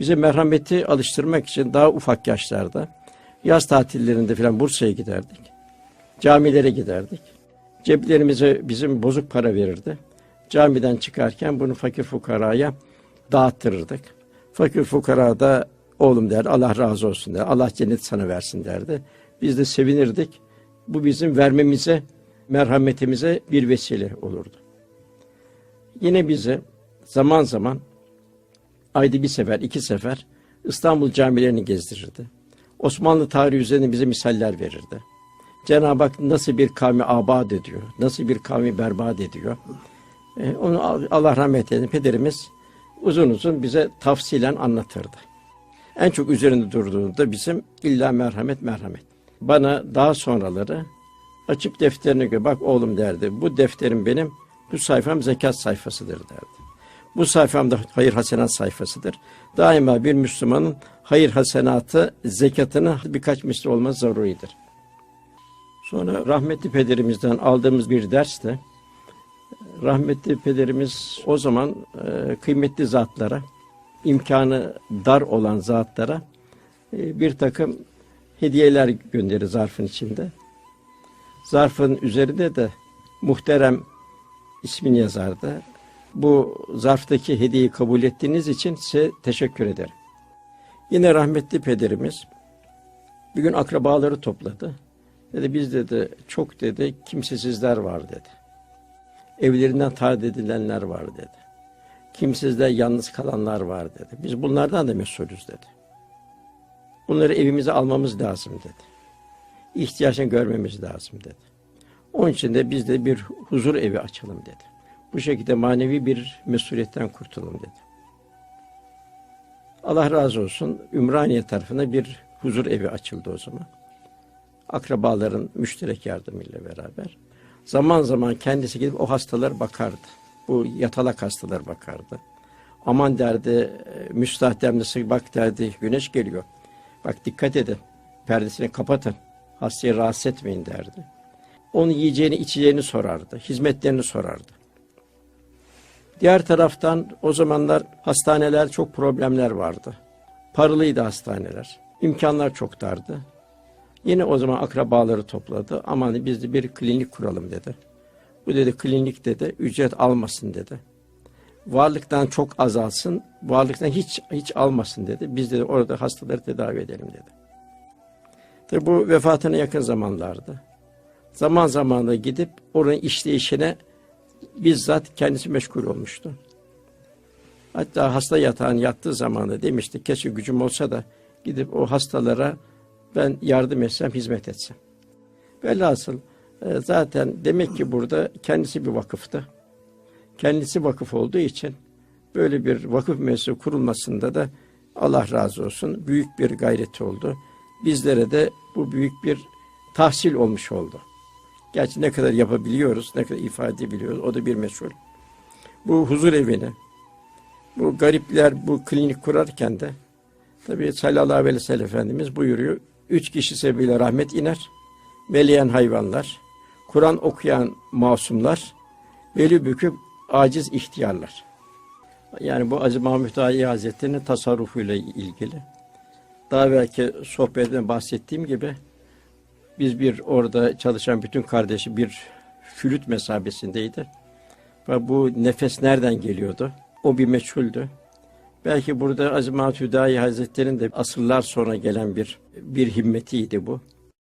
Bize merhameti alıştırmak için daha ufak yaşlarda yaz tatillerinde falan Bursa'ya giderdik. Camilere giderdik. Ceplerimize bizim bozuk para verirdi. Camiden çıkarken bunu fakir fukaraya dağıttırırdık. Fakir fukara da oğlum der Allah razı olsun der. Allah cennet sana versin derdi. Biz de sevinirdik. Bu bizim vermemize, merhametimize bir vesile olurdu. Yine bize zaman zaman ayda bir sefer, iki sefer İstanbul camilerini gezdirirdi. Osmanlı tarihi üzerine bize misaller verirdi. Cenab-ı Hak nasıl bir kavmi abad ediyor, nasıl bir kavmi berbat ediyor. Ee, onu Allah rahmet eylesin. Pederimiz uzun uzun bize tafsilen anlatırdı. En çok üzerinde durduğunda bizim illa merhamet merhamet. Bana daha sonraları açıp defterine göre bak oğlum derdi. Bu defterim benim, bu sayfam zekat sayfasıdır derdi. Bu sayfam da hayır hasenat sayfasıdır. Daima bir Müslümanın hayır hasenatı, zekatını birkaç misli olmaz zaruridir. Sonra rahmetli pederimizden aldığımız bir ders de rahmetli pederimiz o zaman e, kıymetli zatlara, imkanı dar olan zatlara e, bir takım hediyeler gönderir zarfın içinde. Zarfın üzerinde de muhterem ismini yazardı. Bu zarftaki hediyeyi kabul ettiğiniz için size teşekkür ederim. Yine rahmetli pederimiz bir gün akrabaları topladı. Dedi biz dedi çok dedi kimsesizler var dedi. Evlerinden tarid edilenler var dedi. Kimsizler yalnız kalanlar var dedi. Biz bunlardan da mesulüz dedi. Bunları evimize almamız lazım dedi. İhtiyacını görmemiz lazım dedi. Onun için de biz de bir huzur evi açalım dedi. Bu şekilde manevi bir mesuliyetten kurtulalım dedi. Allah razı olsun. Ümraniye tarafına bir huzur evi açıldı o zaman. Akrabaların müşterek yardımıyla beraber. Zaman zaman kendisi gidip o hastalara bakardı. Bu yatalak hastalar bakardı. Aman derdi, e, müstahdemlisi bak derdi, güneş geliyor. Bak dikkat edin, perdesini kapatın, hastayı rahatsız etmeyin derdi. Onun yiyeceğini, içeceğini sorardı, hizmetlerini sorardı. Diğer taraftan o zamanlar hastaneler çok problemler vardı. Paralıydı hastaneler. İmkanlar çok dardı. Yine o zaman akrabaları topladı. Aman biz de bir klinik kuralım dedi. Bu dedi klinik dedi ücret almasın dedi. Varlıktan çok azalsın, varlıktan hiç hiç almasın dedi. Biz de orada hastaları tedavi edelim dedi. Tabi bu vefatına yakın zamanlardı. Zaman zaman da gidip oranın işleyişine bizzat kendisi meşgul olmuştu. Hatta hasta yatağın yattığı zamanda demişti keşke gücüm olsa da gidip o hastalara ben yardım etsem, hizmet etsem. Velhasıl e, zaten demek ki burada kendisi bir vakıftı. Kendisi vakıf olduğu için böyle bir vakıf meclisi kurulmasında da Allah razı olsun büyük bir gayreti oldu. Bizlere de bu büyük bir tahsil olmuş oldu. Gerçi ne kadar yapabiliyoruz, ne kadar ifade edebiliyoruz o da bir meşhur. Bu huzur evini, bu garipler bu klinik kurarken de tabii sallallahu aleyhi ve sellem Efendimiz buyuruyor. Üç kişi sebebiyle rahmet iner. Meleyen hayvanlar, Kur'an okuyan masumlar, beli büküp aciz ihtiyarlar. Yani bu Aziz Mahmud Ağabey Hazretleri'nin tasarrufuyla ilgili. Daha belki sohbetten bahsettiğim gibi biz bir orada çalışan bütün kardeşi bir flüt mesabesindeydi. Ve bu nefes nereden geliyordu? O bir meçhuldü. Belki burada Aziz Mahmud Hüdayi Hazretleri'nin de asırlar sonra gelen bir bir himmetiydi bu.